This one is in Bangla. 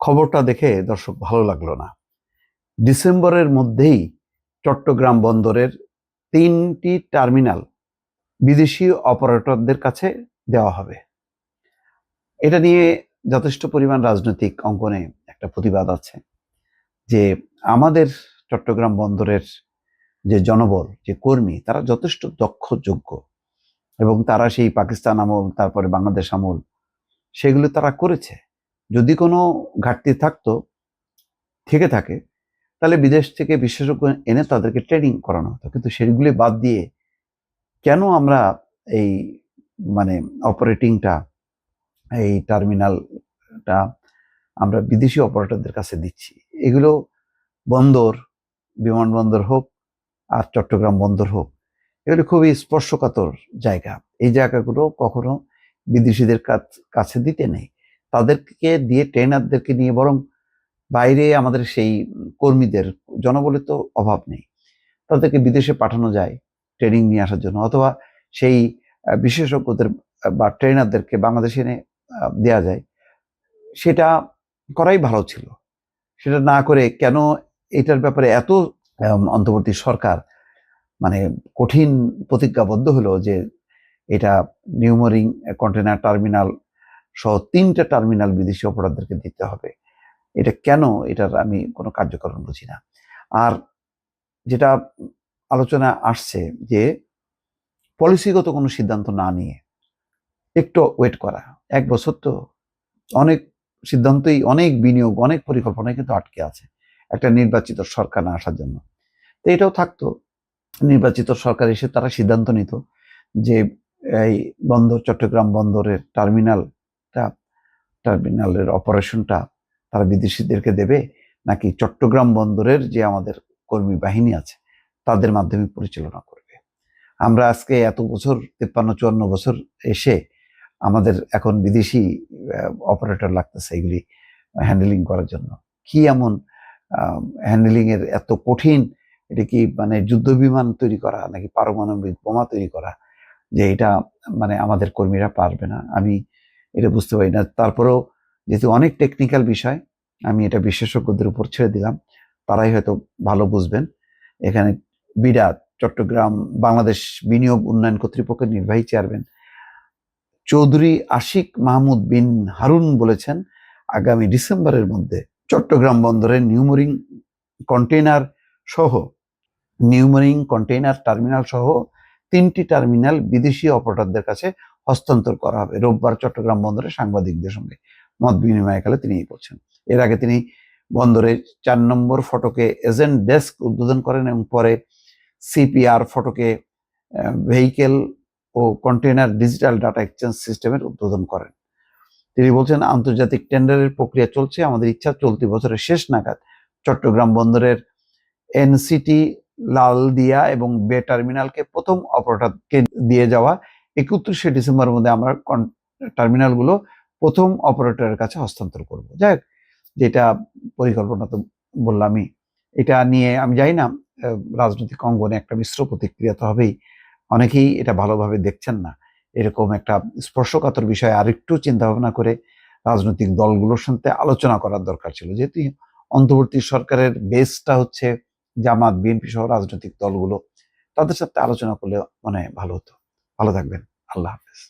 খবরটা দেখে দর্শক ভালো লাগল না। ডিসেম্বরের মধ্যেই চট্টগ্রাম বন্দরের তিনটি টার্মিনাল বিদেশি অপারেটরদের কাছে দেওয়া হবে। এটা নিয়ে যথেষ্ট পরিমাণ রাজনৈতিক অঙ্কনে একটা প্রতিবাদ আছে যে আমাদের চট্টগ্রাম বন্দরের যে জনবল, যে কর্মী, তারা যথেষ্ট দক্ষ যোগ্য এবং তারা সেই পাকিস্তান আমল, তারপরে বাংলাদেশ আমল, সেগুলো তারা করেছে। যদি কোনো ঘাটতি থাকতো, থেকে থাকে, তাহলে বিদেশ থেকে বিশেষজ্ঞ এনে তাদেরকে ট্রেনিং করানো হতো। কিন্তু সেগুলি বাদ দিয়ে কেন আমরা এই মানে অপারেটিংটা এই টার্মিনালটা আমরা বিদেশি অপারেটরদের কাছে দিচ্ছি? এগুলো বন্দর বিমানবন্দর হোক আর চট্টগ্রাম বন্দর হোক, এগুলো খুবই স্পর্শকাতর জায়গা। এই জায়গাগুলো কখনো বিদেশিদের কাছ- দিতে নেই। তাদেরকে দিয়ে ট্রেনারদেরকে নিয়ে বরং বাইরে আমাদের সেই কর্মীদের, জনবলের তো অভাব নেই। তাদেরকে বিদেশে পাঠানো যায় ট্রেনিং নিয়ে আসার জন্য অথবা সেই বিশেষজ্ঞদের বা ট্রেনারদেরকে বাংলাদেশে এনে দেওয়া যায়। সেটা করাই ভালো ছিল। সেটা না করে কেন এটার ব্যাপারে এত অন্তর্বর্তী সরকার মানে কঠিন প্রতিজ্ঞাবদ্ধ হলো যে এটা নিউমোরিং কন্টেনার টার্মিনাল সহ তিনটা টার্মিনাল বিদেশি অপরাধীদেরকে দিতে হবে। এটা কেন? এটার আমি কোনো কার্যকরণ বুঝি না। আর যেটা আলোচনা আসছে যে, পলিসিগত কোনো সিদ্ধান্ত না নিয়ে একটু ওয়েট করা। এক বছর তো অনেক সিদ্ধান্তই, অনেক বিনিয়োগ, অনেক পরিকল্পনায় কিন্তু আটকে আছে একটা নির্বাচিত সরকার না আসার জন্য। তো এটাও থাকতো। নির্বাচিত সরকার এসে তারা সিদ্ধান্ত নিত যে, এই বন্দর, চট্টগ্রাম বন্দরের টার্মিনালটা টার্মিনালের অপারেশনটা তারা বিদেশিদেরকে দেবে? নাকি চট্টগ্রাম বন্দরের যে আমাদের কর্মী বাহিনী আছে, তাদের মাধ্যমে পরিচালনা করবে? আমরা আজকে এত বছর, তেপ্পান্ন, চুয়ান্ন বছর এসে আমাদের এখন বিদেশি অপারেটর লাগতেছে এগুলি হ্যান্ডেলিং করার জন্য। কি এমন হ্যান্ডেলিং এর এত কঠিন? এটা কি মানে যুদ্ধ বিমান তৈরি করা নাকি পারমাণবিক বোমা তৈরি করা? যে এটা মানে আমাদের কর্মীরা পারবে না। আমি এটা বুঝতে পারি না। তারপরেও যেহেতু অনেক টেকনিক্যাল বিষয়, আমি এটা বিশেষজ্ঞদের উপর ছেড়ে দিলাম, তারাই হয়তো ভালো বুঝবেন। এখানে বিরাট চট্টগ্রাম, বাংলাদেশ বিনিয়োগ উন্নয়ন কর্তৃপক্ষের নির্বাহী চেয়ারম্যান চৌধুরী আশিক মাহমুদ বিন হারুন বলেছেন, আগামী ডিসেম্বরের মধ্যে চট্টগ্রাম বন্দরের নিউমোরিং কন্টেইনার সহ, নিউমোরিং কন্টেইনার টার্মিনাল সহ তিনটি টার্মিনাল বিদেশি অপারেটরদের কাছে হস্তান্তর করা হবে। রোববার চট্টগ্রাম বন্দরে সাংবাদিকদের সঙ্গে মত বিনিময়কালে তিনি বলছেন। এর আগে তিনি বন্দরে চার নম্বর ফটকে এজেন্ট ডেস্ক উদ্বোধন করেন এবং পরে সিপিআর ফটকে ভেহিকেল ও কন্টেইনার ডিজিটাল ডাটা এক্সচেঞ্জ সিস্টেমের উদ্বোধন করেন। তিনি বলছেন, আন্তর্জাতিক টেন্ডারের প্রক্রিয়া চলছে। আমাদের ইচ্ছা, চলতি বছরের শেষ নাগাদ চট্টগ্রাম বন্দরের এনসিটি, লালদিয়া এবং বে টার্মিনালকে প্রথম অপারেটরকে দিয়ে যাওয়া একত্রিশে ডিসেম্বরের মধ্যে আমরা টার্মিনালগুলো প্রথম অপারেটরের কাছে হস্তান্তর করব। যাই হোক, যেটা পরিকল্পনা তো বললামই এটা নিয়ে আমি জানি না রাজনৈতিক অঙ্গনে একটা মিশ্র প্রতিক্রিয়া তো হবেই। অনেকেই এটা ভালোভাবে দেখছেন না। এরকম একটা স্পর্শকাতর বিষয়ে আরেকটু চিন্তা ভাবনা করে রাজনৈতিক দলগুলোর সাথে আলোচনা করার দরকার ছিল। যেহেতু অন্তর্বর্তী সরকারের বেসটা হচ্ছে জামাত বিএনপি সহ রাজনৈতিক দলগুলো তাদের সাথে আলোচনা করলে মনে ভালো হতো। ভালো থাকবেন। আল্লাহ হাফেজ